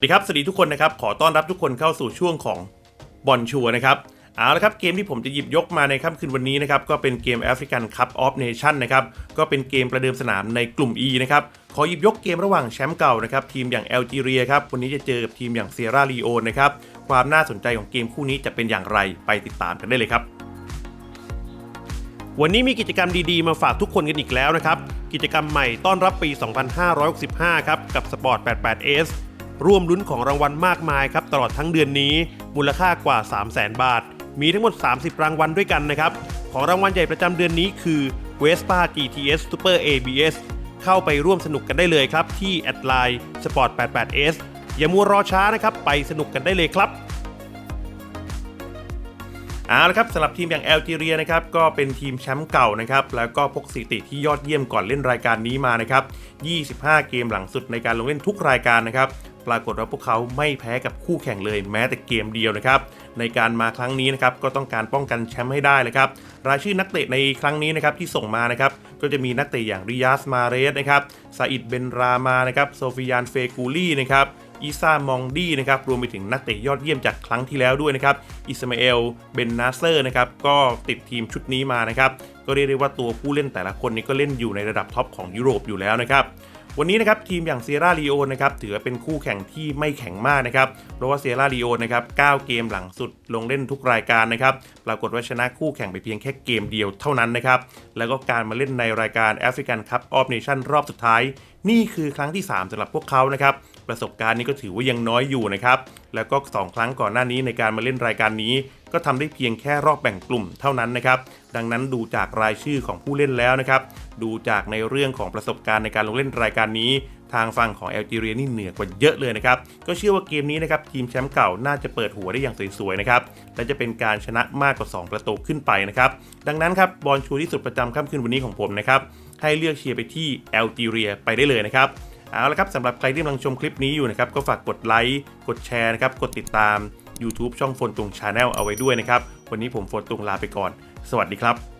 สวัสดีครับ สวัสดีทุกคนนะครับ ขอต้อนรับทุกคนเข้าสู่ช่วงของบอลชัวนะครับ เอาละครับ เกมที่ผมจะหยิบยกมาในค่ำคืนวันนี้นะครับ ก็เป็นเกม African Cup of Nation นะครับ ก็เป็นเกมประเดิมสนามในกลุ่ม E นะครับ ขอหยิบยกเกมระหว่างแชมป์เก่านะครับ ทีมอย่างแอลจีเรียครับ วันนี้จะเจอกับทีมอย่างเซียร่าลีโอนนะครับ ความน่าสนใจของเกมคู่นี้จะเป็นอย่างไรไปติดตามกันได้เลยครับ วันนี้มีกิจกรรมดีๆ มาฝากทุกคนกันอีกแล้วนะครับ กิจกรรมใหม่ต้อนรับปี 2565 ครับ กับ Sport 88S ร่วมลุ้นของรางวัลมากมายครับตลอดทั้งเดือนนี้ มูลค่ากว่า 300,000 บาท มีทั้งหมด 30 รางวัลด้วยกันนะครับ ของรางวัลใหญ่ประจำเดือนนี้คือ Vespa GTS Super ABS เข้าไปร่วมสนุกกันได้เลยครับ ที่แอดไลน์ Sport 88S อย่ามัวรอช้านะครับ ไปสนุกกันได้เลยครับเอาละครับสำหรับทีมอย่างแอลจีเรียนะครับก็เป็นทีมแชมป์เก่านะครับแล้วก็พกสถิติที่ยอดเยี่ยมก่อนเล่นรายการนี้มานะครับ 25 เกมหลังสุดในการลงเล่นทุกรายการนะครับ ปรากฏว่าพวกเขาไม่แพ้กับคู่แข่งเลยแม้แต่เกมเดียวนะครับในการมาครั้งนี้นะครับก็ต้องการป้องกันแชมป์ให้ได้เลยครับรายชื่อนักเตะในครั้งนี้นะครับที่ส่งมานะครับก็จะมีนักเตะอย่างริยาสมาเรสนะครับซาอิดเบนรามานะครับโซฟิยานเฟกูลี่นะครับอีซามองดีนะครับรวมไปถึงนักเตะยอดเยี่ยมจากครั้งที่แล้วด้วยนะครับอิสมาเอลเบนนาเซอร์นะครับก็ติดทีมชุดนี้มานะครับก็เรียกได้ว่าตัวผู้เล่นแต่ละคนนี้ก็เล่นอยู่ในระดับท็อปของยุโรปอยู่แล้วนะครับ วันนี้นะครับทีมอย่างเซียร่าลีโอนะครับถือว่าเป็นคู่แข่งที่ไม่แข็งมากนะครับเพราะว่าเซียร่าลีโอนะครับ9เกมหลังสุดลงเล่นทุกรายการนะครับปรากฏว่าชนะคู่แข่งไปเพียงแค่เกมเดียวเท่านั้นนะครับแล้วก็การมาเล่นในรายการแอฟริกันคัพออฟเนชั่นรอบสุดท้าย นี่คือครั้งที่ 3สำหรับพวกเขานะครับประสบการณ์นี้ก็ถือว่ายังน้อยอยู่นะครับแล้วก็ 2 ครั้งก่อนหน้านี้ในการมาเล่นรายการนี้ ก็ทำได้เพียงแค่รอบแบ่งกลุ่มเท่านั้นนะครับ ดังนั้นดูจากรายชื่อของผู้เล่นแล้วนะครับ ดูจากในเรื่องของประสบการณ์ในการลงเล่นรายการนี้ ทางฝั่งของแอลจีเรียนี่เหนือกว่าเยอะเลยนะครับ ก็เชื่อว่าเกมนี้นะครับทีมแชมป์เก่าน่าจะเปิดหัวได้อย่างสวยๆนะครับ และจะเป็นการชนะมากกว่า 2 ประตูขึ้นไปนะครับ ดังนั้นครับบอลชูที่สุดประจำค่ำคืนวันนี้ของผมนะครับ ให้เลือกเชียร์ไปที่แอลจีเรียไปได้เลยนะครับ เอาละครับสำหรับใครที่กำลังชมคลิปนี้อยู่นะครับก็ฝากกดไลค์กดแชร์นะครับกดติดตาม YouTube ช่องโฟนตุงชาแนลเอาไว้ด้วยนะครับ วันนี้ผมโฟนตุงลาไปก่อน สวัสดีครับ